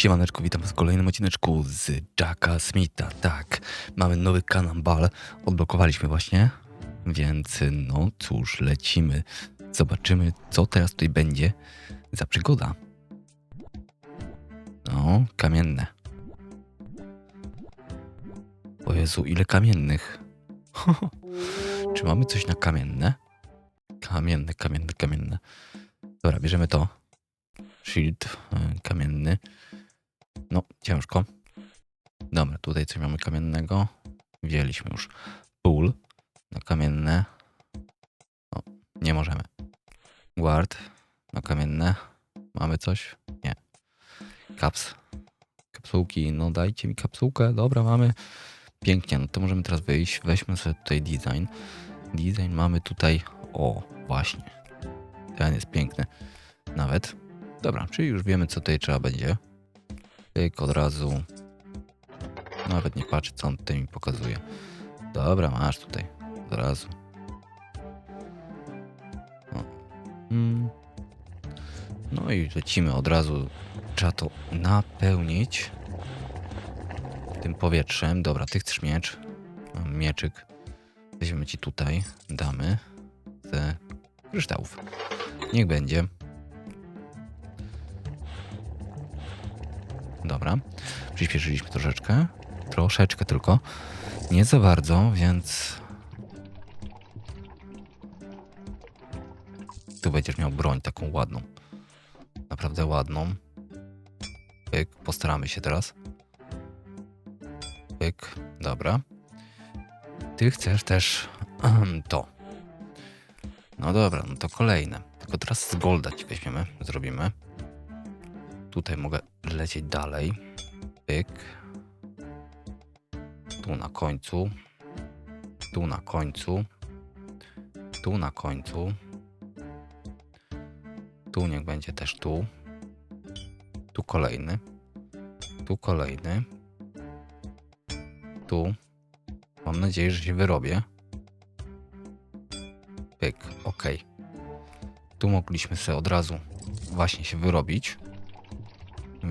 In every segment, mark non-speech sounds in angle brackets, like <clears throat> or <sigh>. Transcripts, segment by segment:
Siemaneczko, witam w kolejnym odcineczku z Jacka Smitha. Tak, mamy nowy kanambal, odblokowaliśmy właśnie, więc no cóż, lecimy. Zobaczymy, co teraz tutaj będzie za przygoda. No, kamienne. O Jezu, ile kamiennych. <laughs> Czy mamy coś na kamienne? Kamienne, kamienne, kamienne. Dobra, bierzemy to. Shield y, kamienny. No, ciężko. Dobra, tutaj coś mamy kamiennego. Wzięliśmy już pól na kamienne. O, nie możemy. Guard na kamienne. Mamy coś? Nie. Kaps. Kapsułki. No dajcie mi kapsułkę. Dobra, mamy. Pięknie, no to możemy teraz wyjść. Weźmy sobie tutaj design. Design mamy tutaj. O, właśnie. Ten jest piękny. Nawet. Dobra, czyli już wiemy, co tutaj trzeba będzie. Tyk od razu. Nawet nie patrzę, co on tutaj mi pokazuje. Dobra, masz tutaj. Od razu. O. Mm. No i lecimy od razu. Trzeba to napełnić tym powietrzem. Dobra, ty chcesz miecz. Mieczyk. Weźmiemy ci tutaj. Damy. Ze kryształów. Niech będzie. Dobra. Przyspieszyliśmy troszeczkę. Troszeczkę tylko. Nie za bardzo, więc. Tu będziesz miał broń taką ładną. Naprawdę ładną. Pyk. Postaramy się teraz. Pyk. Dobra. Ty chcesz też <clears throat> to. No dobra, no to kolejne. Tylko teraz z golda ci weźmiemy, zrobimy. Tutaj mogę lecieć dalej. Pyk. Tu na końcu. Tu na końcu. Tu na końcu. Tu niech będzie też tu. Tu kolejny. Tu kolejny. Tu. Mam nadzieję, że się wyrobię. Pyk, ok. Tu mogliśmy sobie od razu właśnie się wyrobić.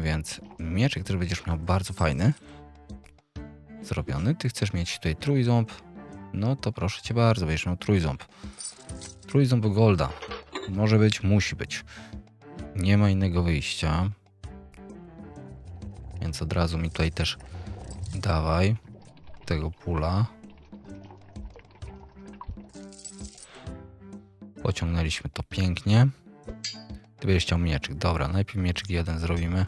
Więc mieczek, który będziesz miał bardzo fajny. Zrobiony. Ty chcesz mieć tutaj trójząb. No to proszę cię bardzo, będziesz miał trójząb. Trójząb golda. Może być, musi być. Nie ma innego wyjścia. Więc od razu mi tutaj też dawaj tego pula. Pociągnęliśmy to pięknie. Ty będziesz chciał mieczyk. Dobra, najpierw mieczyk jeden zrobimy.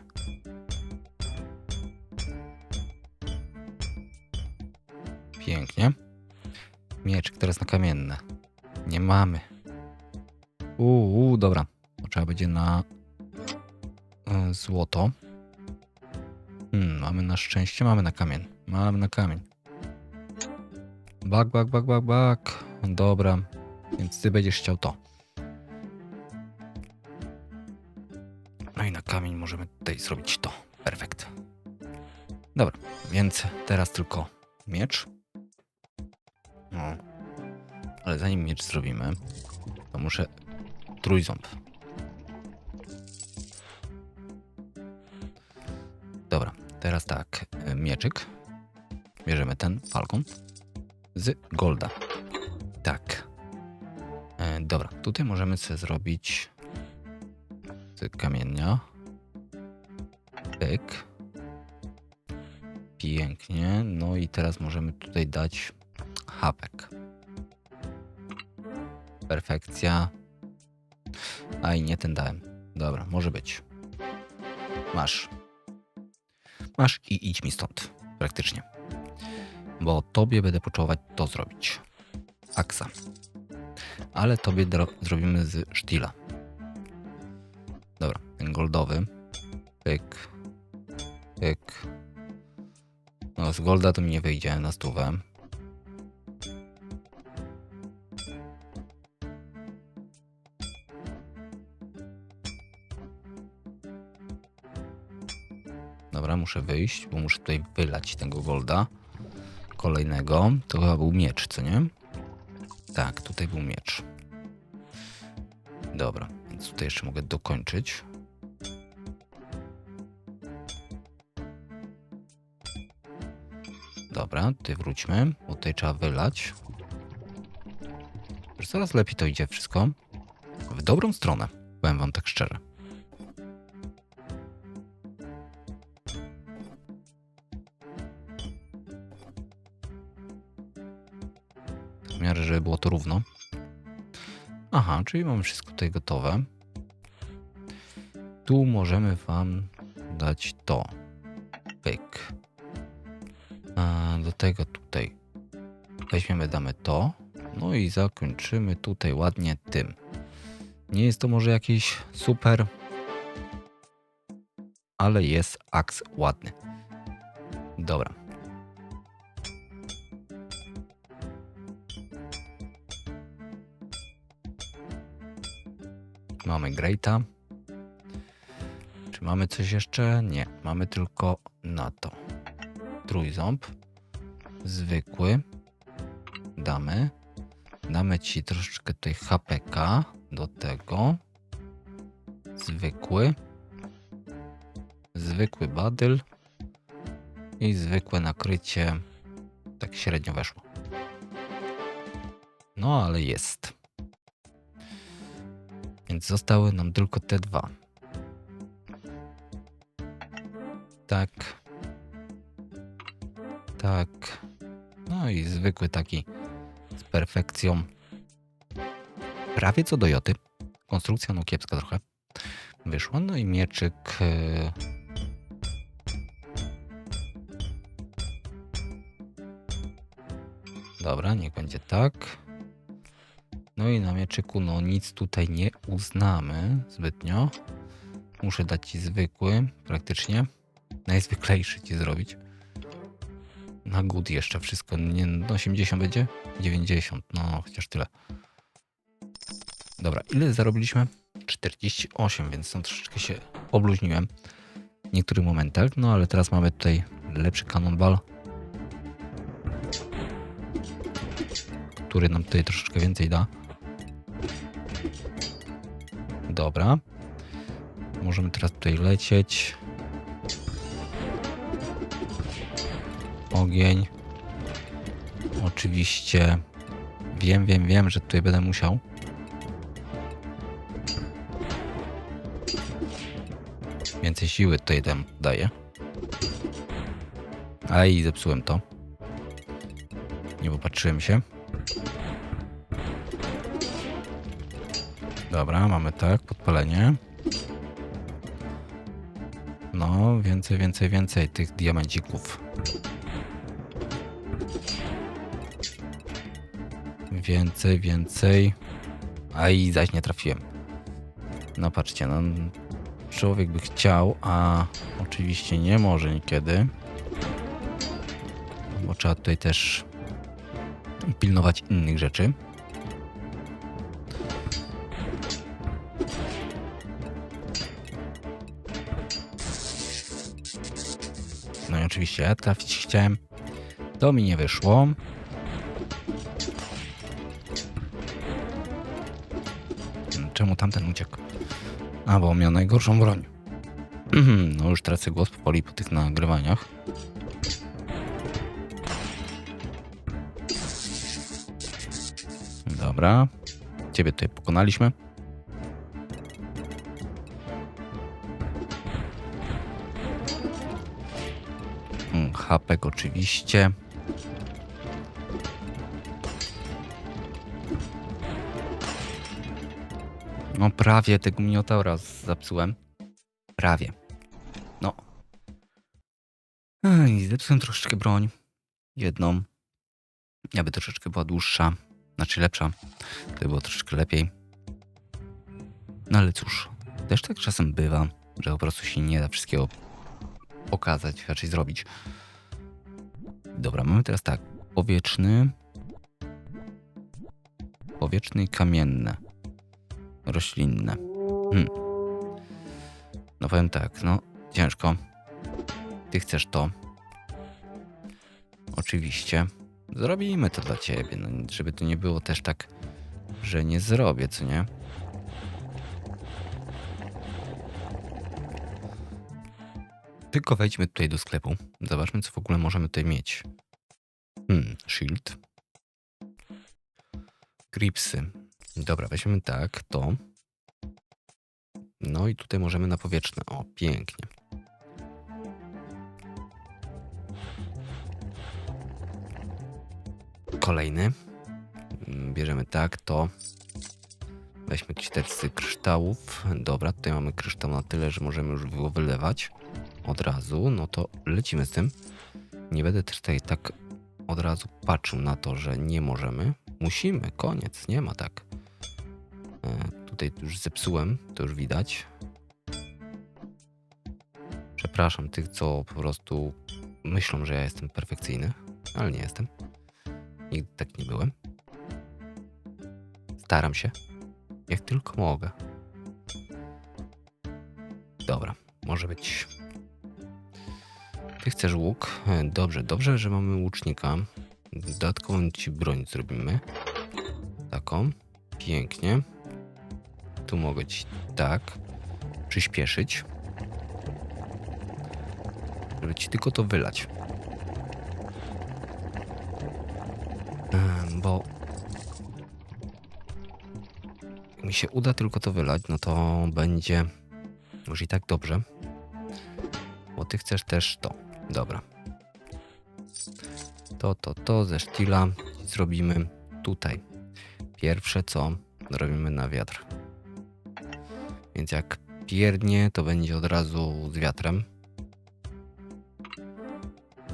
Pięknie. Mieczyk teraz na kamienne. Nie mamy. Uuu, dobra. Trzeba będzie na e, złoto. Hmm, mamy na szczęście, mamy na kamień. Mamy na kamień. Bak, bak, bak, bak, bak. Dobra. Więc ty będziesz chciał to. No i na kamień możemy tutaj zrobić to. Perfekt. Dobra, więc teraz tylko miecz. Ale zanim miecz zrobimy, to muszę trójząb. Dobra, teraz tak, e, mieczyk. Bierzemy ten falcon z golda. Tak. E, dobra, tutaj możemy sobie zrobić z kamienia. Pyk. Pięknie. No i teraz możemy tutaj dać hapek. Perfekcja. A i nie ten dałem. Dobra, może być. Masz. Masz i idź mi stąd. Praktycznie. Bo tobie będę potrzebować to zrobić. Aksa. Ale tobie zrobimy z sztila. Dobra, ten goldowy. Pyk. Pyk. No, z golda to mi nie wyjdzie na stówę. muszę wyjść, bo muszę tutaj wylać tego golda kolejnego. To chyba był miecz, co nie? Tak, tutaj był miecz. Dobra, więc tutaj jeszcze mogę dokończyć. Dobra, tutaj wróćmy, bo tutaj trzeba wylać. Już coraz lepiej to idzie wszystko. W dobrą stronę, powiem wam tak szczerze. Żeby było to równo. Aha, czyli mamy wszystko tutaj gotowe. Tu możemy wam dać to. Pyk. A do tego tutaj weźmiemy, damy to. No i zakończymy tutaj ładnie tym. Nie jest to może jakiś super, ale jest aks ładny. Dobra. Mamy Greata. Czy mamy coś jeszcze? Nie. Mamy tylko na to. Trójząb. Zwykły. Damy. Damy ci troszeczkę tutaj HPK do tego. Zwykły. Zwykły badyl. I zwykłe nakrycie. Tak średnio weszło. No ale jest. Więc zostały nam tylko te dwa. Tak. Tak. No i zwykły taki z perfekcją. Prawie co do joty. Konstrukcja no kiepska trochę. Wyszła. No i mieczyk. e, Dobra, niech będzie tak. No i na mieczyku no nic tutaj nie uznamy zbytnio. Muszę dać ci zwykły, praktycznie. Najzwyklejszy ci zrobić. Na good jeszcze wszystko. Nie, no 80 będzie? 90, no chociaż tyle. Dobra, ile zarobiliśmy? 48, więc tam troszeczkę się obluźniłem w niektórych momentach. No ale teraz mamy tutaj lepszy cannonball. Który nam tutaj troszeczkę więcej da. Dobra. Możemy teraz tutaj lecieć. Ogień. Oczywiście. Wiem, wiem, wiem, że tutaj będę musiał. Więcej siły tutaj dam, daję. A i zepsułem to. Nie popatrzyłem się. Dobra, mamy tak, podpalenie. No, więcej, więcej, więcej tych diamencików. Więcej, więcej. A i zaś nie trafiłem. No patrzcie, no człowiek by chciał, a oczywiście nie może niekiedy. Bo trzeba tutaj też pilnować innych rzeczy. No i oczywiście ja trafić chciałem. To mi nie wyszło. Czemu tamten uciekł? A, bo miał najgorszą broń. No już tracę głos powoli po tych nagrywaniach. Dobra. Ciebie tutaj pokonaliśmy. Hapek oczywiście. No prawie tego minotaura zapsułem. Prawie. No. Ej, zepsułem troszeczkę broń. Jedną. Aby troszeczkę była dłuższa. Znaczy lepsza. To by było troszeczkę lepiej. No ale cóż. Też tak czasem bywa, że po prostu się nie da wszystkiego pokazać, raczej zrobić. Dobra, mamy teraz tak. Powietrzny. Powietrzny i kamienne. Roślinne. Hmm. No powiem tak, no ciężko. Ty chcesz to. Oczywiście. Zrobimy to dla ciebie, no, żeby to nie było też tak, że nie zrobię, co nie? Tylko wejdźmy tutaj do sklepu. Zobaczmy, co w ogóle możemy tutaj mieć. Hmm, shield. Gripsy. Dobra, weźmiemy tak, to. No i tutaj możemy na powietrzne. O, pięknie. Kolejny. Mm, Bierzemy tak, to. Weźmy jakieś tersy kryształów. Dobra, tutaj mamy kryształ na tyle, że możemy już go wylewać od razu. No to lecimy z tym. Nie będę tutaj tak od razu patrzył na to, że nie możemy. Musimy, koniec, nie ma tak. E, tutaj już zepsułem, to już widać. Przepraszam tych, co po prostu myślą, że ja jestem perfekcyjny, ale nie jestem. Nigdy tak nie byłem. Staram się, jak tylko mogę. Dobra, może być. Ty chcesz łuk? E, Dobrze, dobrze, że mamy łucznika. Dodatkową ci broń zrobimy. Taką. Pięknie. Tu mogę ci tak przyspieszyć. Żeby ci tylko to wylać. Em, Bo jak mi się uda tylko to wylać, no to będzie już i tak dobrze. Bo ty chcesz też to. Dobra. To, to, to ze sztila zrobimy tutaj. Pierwsze co robimy na wiatr. Więc jak pierdnie, to będzie od razu z wiatrem.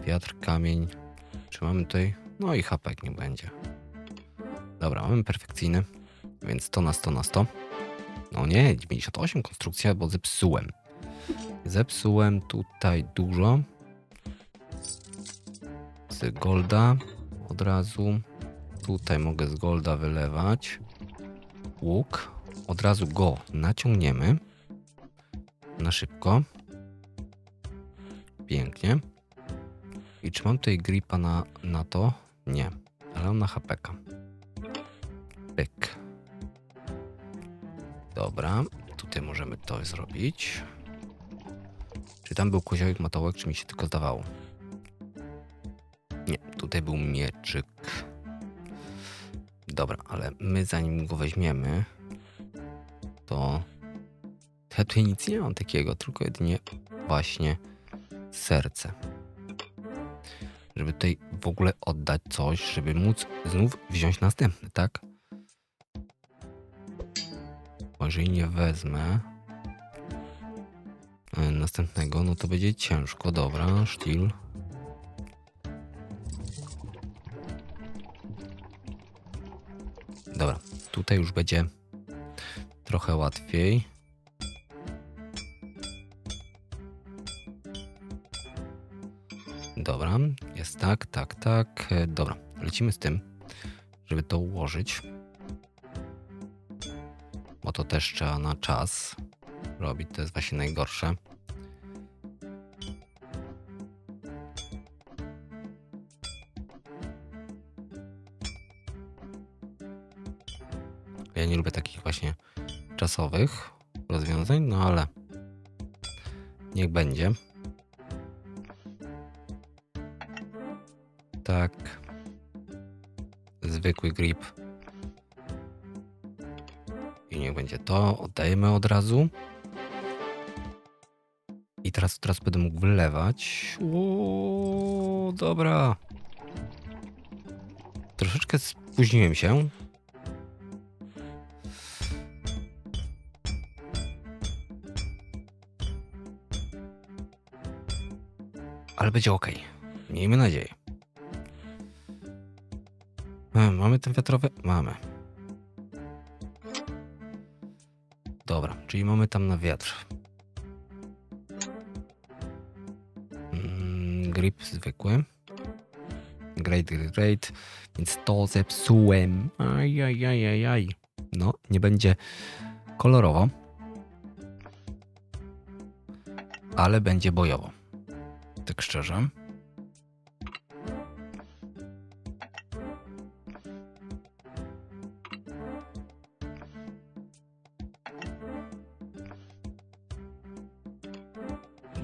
Wiatr, kamień. Czy mamy tutaj? No i hapek nie będzie. Dobra, mamy perfekcyjny. Więc 100 na 100 na 100. No nie, 98 konstrukcja, bo zepsułem. Zepsułem tutaj dużo. Z golda od razu. Tutaj mogę z golda wylewać. Łuk. Od razu go naciągniemy. Na szybko. Pięknie. I czy mam tutaj gripa na, na to? Nie. Ale mam na HPK. Pyk. Dobra. Tutaj możemy to zrobić. Czy tam był koziołek matołek, czy mi się tylko zdawało? Tutaj był mieczyk. Dobra, ale my zanim go weźmiemy, to ja tutaj nic nie mam takiego, tylko jedynie właśnie serce. Żeby tutaj w ogóle oddać coś, żeby móc znów wziąć następny, tak? Bo jeżeli nie wezmę e, następnego, no to będzie ciężko. Dobra, sztil. Tutaj już będzie trochę łatwiej. Dobra, jest tak, tak, tak. E, Dobra, lecimy z tym, żeby to ułożyć. Bo to też trzeba na czas robić, to jest właśnie najgorsze. Ja nie lubię takich właśnie czasowych rozwiązań, no ale niech będzie. Tak. Zwykły grip. I niech będzie to. Oddajemy od razu. I teraz, teraz będę mógł wylewać. O, dobra. Troszeczkę spóźniłem się. Ale będzie ok. Miejmy nadzieję. E, Mamy ten wiatrowy? Mamy. Dobra, czyli mamy tam na wiatr. Mm, grip zwykły. Great, great, great. Więc to zepsułem. Ajajajajaj. No, nie będzie kolorowo. Ale będzie bojowo. Tak szczerze.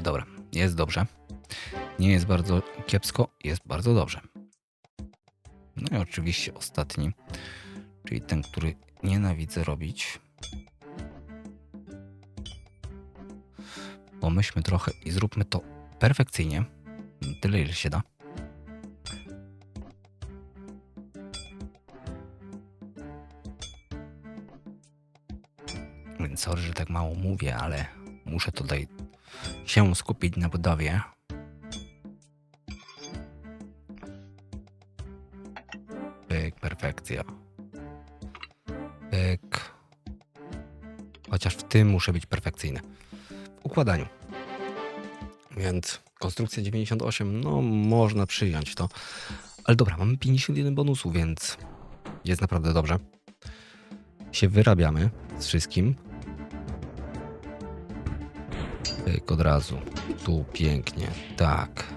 Dobra, jest dobrze. Nie jest bardzo kiepsko, jest bardzo dobrze. No i oczywiście ostatni, czyli ten, który nienawidzę robić. Pomyślmy trochę i zróbmy to perfekcyjnie. Tyle, ile się da. Więc sorry, że tak mało mówię, ale muszę tutaj się skupić na budowie. Pyk, perfekcja. Pyk. Chociaż w tym muszę być perfekcyjny. W układaniu. Więc konstrukcja 98, no można przyjąć to. Ale dobra, mamy 51 bonusów, więc jest naprawdę dobrze. Się wyrabiamy z wszystkim. Pyk od razu. Tu pięknie. Tak.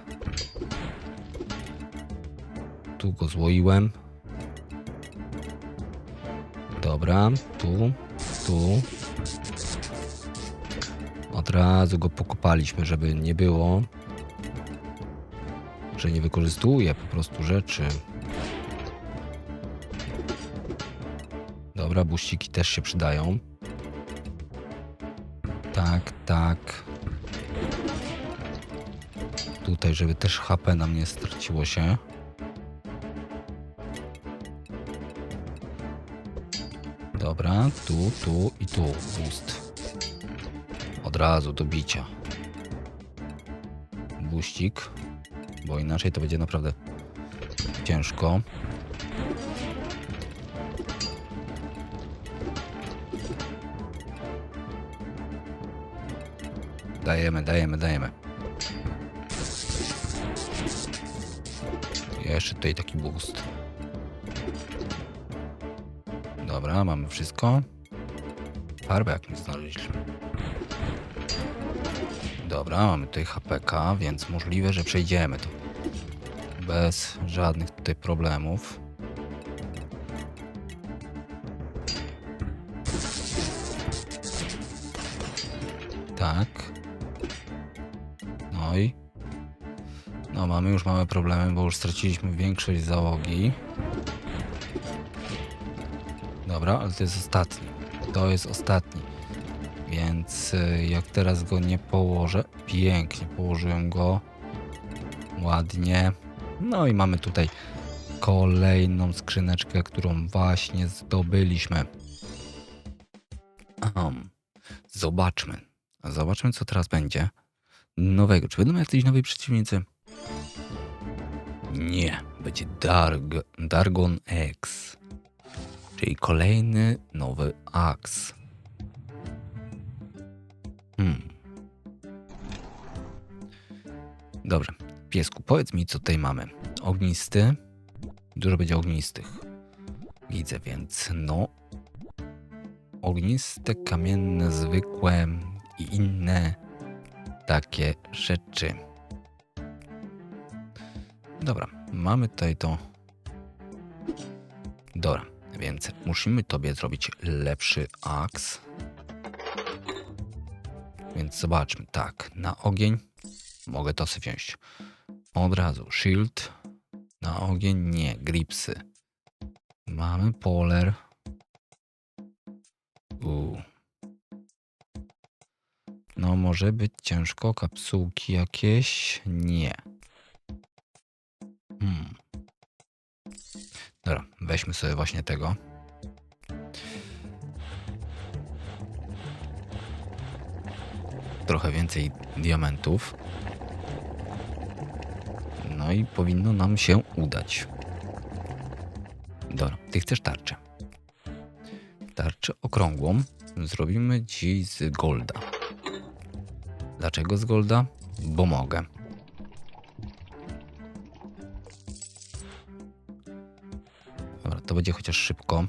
Tu go złoiłem. Dobra, tu, tu. Od razu go pokopaliśmy, żeby nie było, że nie wykorzystuje po prostu rzeczy. Dobra, buściki też się przydają. Tak, tak. Tutaj, żeby też HP nam nie straciło się. Dobra, tu, tu i tu. Ust. Od razu do bicia. Buścik, bo inaczej to będzie naprawdę ciężko. Dajemy, dajemy, dajemy. Jeszcze tutaj taki boost. Dobra, mamy wszystko. Farbę jak nie znaleźliśmy. Dobra, mamy tutaj HPK, więc możliwe, że przejdziemy to. Bez żadnych tutaj problemów. Tak. No i... No mamy już małe problemy, bo już straciliśmy większość załogi. Dobra, ale to jest ostatni. To jest ostatni. Więc y, jak teraz go nie położę, pięknie położyłem go. Ładnie. No i mamy tutaj kolejną skrzyneczkę, którą właśnie zdobyliśmy. Ahem. Zobaczmy. Zobaczmy, co teraz będzie. Nowego. Czy będą jacyś nowi przeciwnicy? Nie. Będzie Darg Dargon X. Czyli kolejny nowy aks. Dobrze. Piesku, powiedz mi, co tutaj mamy. Ognisty. Dużo będzie ognistych. Widzę, więc no. Ogniste, kamienne, zwykłe i inne takie rzeczy. Dobra, mamy tutaj to. Dobra, więc musimy tobie zrobić lepszy aks. Więc zobaczmy. Tak, na ogień mogę to sobie wziąć. Od razu shield. Na ogień nie, gripsy. Mamy poler. No może być ciężko. Kapsułki jakieś? Nie. Hmm. Dobra, weźmy sobie właśnie tego. Trochę więcej diamentów. No i powinno nam się udać. Dobra, ty chcesz tarczę. Tarczę okrągłą zrobimy dziś z golda. Dlaczego z golda? Bo mogę. Dobra, to będzie chociaż szybko.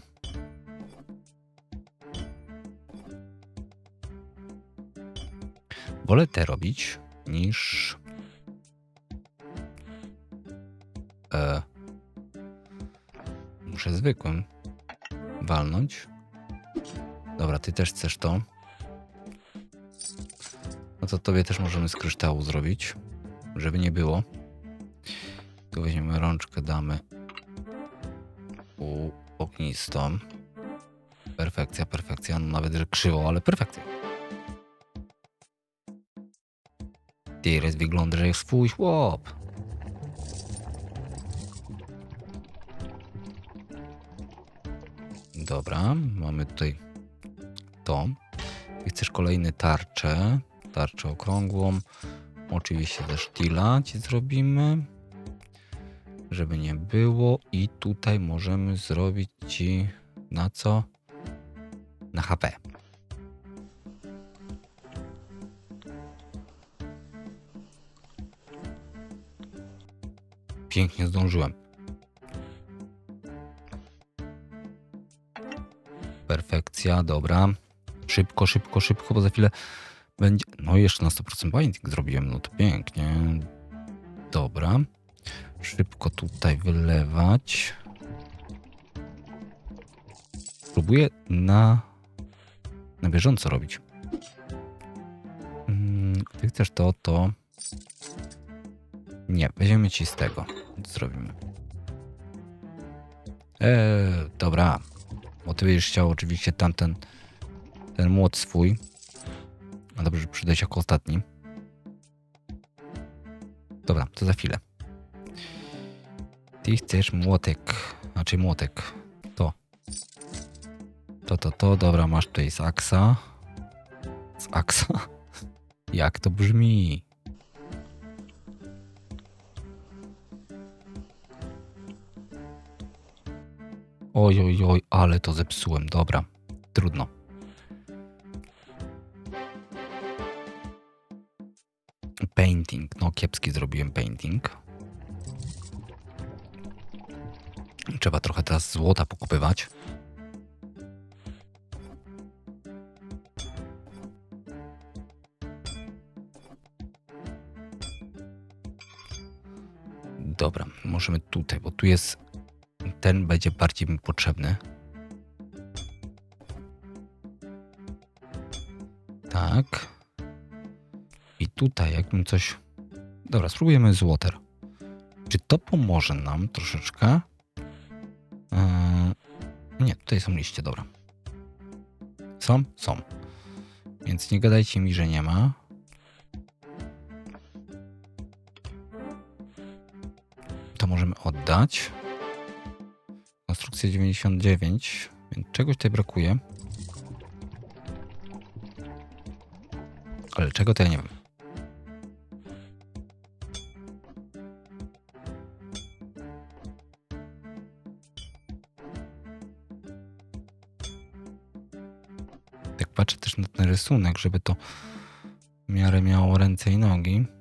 Wolę te robić niż. Muszę zwykłym walnąć. Dobra, ty też chcesz to. No to tobie też możemy z kryształu zrobić, żeby nie było. Tu weźmiemy rączkę, damy u ognistą. Perfekcja, perfekcja. No nawet, że krzywo, ale perfekcja. Teraz wygląda, że jest swój chłop. Dobra, mamy tutaj to. Ty chcesz kolejny tarczę. Tarczę okrągłą. Oczywiście ze sztila ci zrobimy. Żeby nie było. I tutaj możemy zrobić ci na co? Na HP. Pięknie zdążyłem. Perfekcja, dobra. Szybko, szybko, szybko, bo za chwilę będzie. No, jeszcze na 100% binding zrobiłem, no to pięknie. Dobra. Szybko tutaj wylewać. Próbuję na, na bieżąco robić. Mm, Ty chcesz to, to. Nie, weźmiemy ci z tego. Zrobimy. Eee, dobra. Bo ty będziesz chciał oczywiście tamten ten młot swój. A dobrze, że się jako ostatni. Dobra, to za chwilę. Ty chcesz młotek. Znaczy młotek. To. To, to, to. Dobra, masz tutaj z Aksa. Z Aksa? <laughs> Jak to brzmi? Oj, oj, oj, ale to zepsułem. Dobra, trudno. Painting. No, kiepski zrobiłem painting. Trzeba trochę teraz złota pokupywać. Dobra, możemy tutaj, bo tu jest. Ten będzie bardziej mi potrzebny. Tak. I tutaj, jakbym coś. Dobra, spróbujemy z water. Czy to pomoże nam troszeczkę? Eee, nie, tutaj są liście, dobra. Są? Są. Więc nie gadajcie mi, że nie ma. To możemy oddać. Konstrukcja 99, więc czegoś tutaj brakuje. Czego to ja nie wiem. Tak patrzę też na ten rysunek, żeby to w miarę miało ręce i nogi.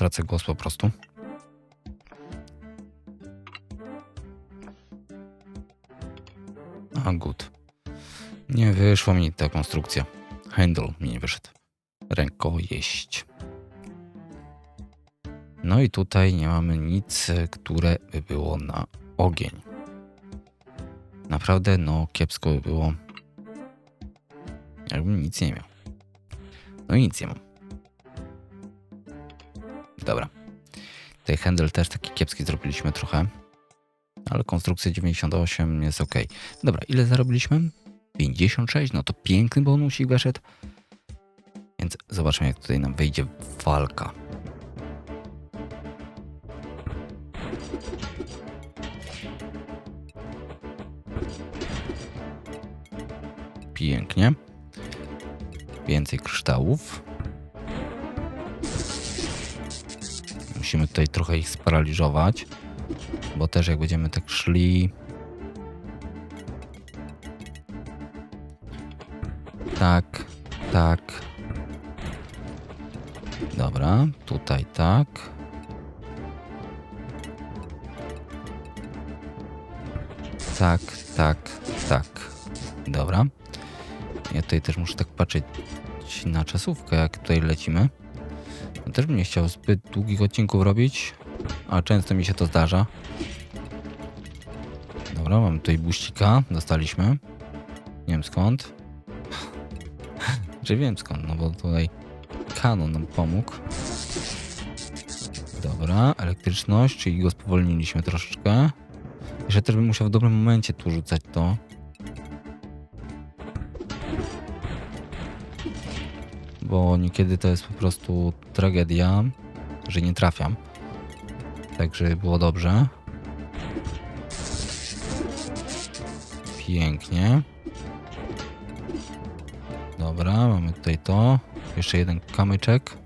Nie, już tracę głos po prostu. A, good. Nie wyszła mi ta konstrukcja. Handle mi nie wyszedł. Rękojeść. No i tutaj nie mamy nic, które by było na ogień. Naprawdę, no kiepsko by było. Jakbym nic nie miał. No i nic nie mam. Dobra. Tutaj handel też taki kiepski zrobiliśmy trochę. Ale konstrukcja 98 jest ok. Dobra, ile zarobiliśmy? 56, no to piękny bonusik weszedł. Więc zobaczmy, jak tutaj nam wyjdzie walka. Pięknie. Więcej kryształów. Musimy tutaj trochę ich sparaliżować, bo też jak będziemy tak szli. Tak, tak. Dobra, tutaj tak. Tak, tak, tak. Dobra. Ja tutaj też muszę tak patrzeć na czasówkę, jak tutaj lecimy. Też bym nie chciał zbyt długich odcinków robić. A często mi się to zdarza. Dobra, mamy tutaj buścika. Dostaliśmy. Nie wiem skąd. Czy wiem skąd, no bo tutaj kanon nam pomógł. Dobra, elektryczność, czyli go spowolniliśmy troszeczkę. Jeszcze też bym musiał w dobrym momencie tu rzucać to. Bo niekiedy to jest po prostu tragedia, że nie trafiam. Tak, żeby było dobrze. Pięknie. Dobra, mamy tutaj to. Jeszcze jeden kamyczek.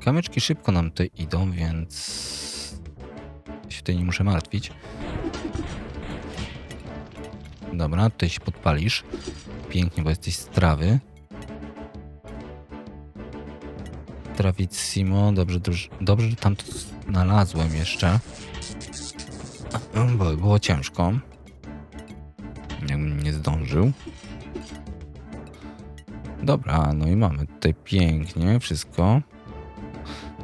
Kamyczki szybko nam tutaj idą, więc się tutaj nie muszę martwić. Dobra, tutaj się podpalisz. Pięknie, bo jesteś z trawy. Trawissimo, dobrze, dobrze, dobrze, tam to znalazłem jeszcze. Bo było ciężko. Jakbym nie zdążył. Dobra, no i mamy tutaj pięknie wszystko.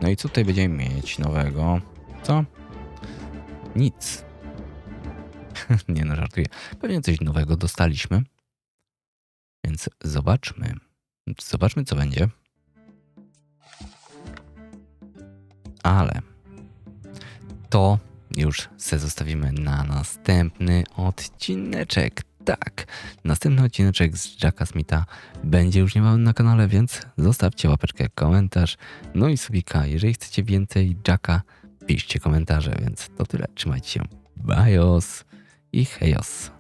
No i co tutaj będziemy mieć nowego? Co? Nic. <laughs> nie no, żartuję. Pewnie coś nowego dostaliśmy. Więc zobaczmy. Zobaczmy, co będzie. Ale to już se zostawimy na następny odcineczek. Tak, następny odcineczek z Jacka Smitha będzie już niebawem na kanale, więc zostawcie łapeczkę, komentarz. No i subika, jeżeli chcecie więcej Jacka, piszcie komentarze, więc to tyle. Trzymajcie się. Bajos i hejos.